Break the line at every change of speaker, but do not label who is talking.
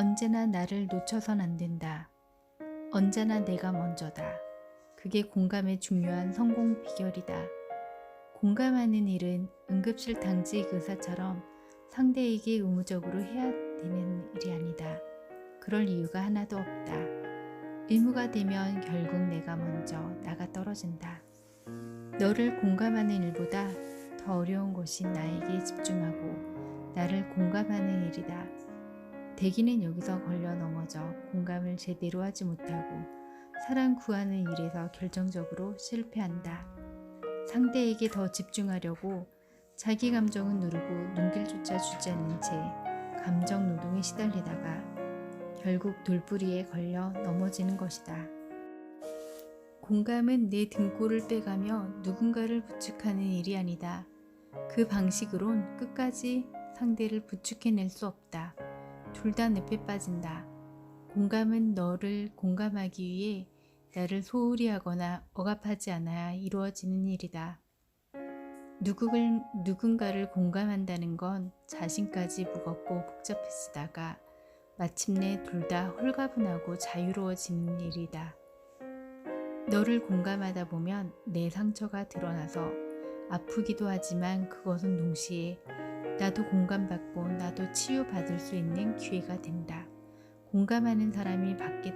언제나 나를 놓쳐선 안 된다. 언제나 내가 먼저다. 그게 공감의 중요한 성공 비결이다. 공감하는 일은 응급실 당직 의사처럼 상대에게 의무적으로 해야 되는 일이 아니다. 그럴 이유가 하나도 없다. 의무가 되면 결국 내가 먼저 나가 떨어진다. 너를 공감하는 일보다 더 어려운 것이 나에게 집중하고 나를 공감하는 일이다. 대기는 여기서 걸려 넘어져 공감을 제대로 하지 못하고 사랑 구하는 일에서 결정적으로 실패한다. 상대에게 더 집중하려고 자기 감정은 누르고 눈길조차 주지 않는 채 감정 노동에 시달리다가 결국 돌부리에 걸려 넘어지는 것이다. 공감은 내 등골을 빼가며 누군가를 부축하는 일이 아니다. 그 방식으론 끝까지 상대를 부축해낼 수 없다. 둘 다 늪에 빠진다. 공감은 너를 공감하기 위해 나를 소홀히 하거나 억압하지 않아야 이루어지는 일이다. 누구를, 누군가를 공감한다는 건 자신까지 무겁고 복잡해지다가 마침내 둘 다 홀가분하고 자유로워지는 일이다. 너를 공감하다 보면 내 상처가 드러나서 아프기도 하지만 그것은 동시에 나도 공감받고 나도 치유받을 수 있는 기회가 된다. 공감하는 사람이 받게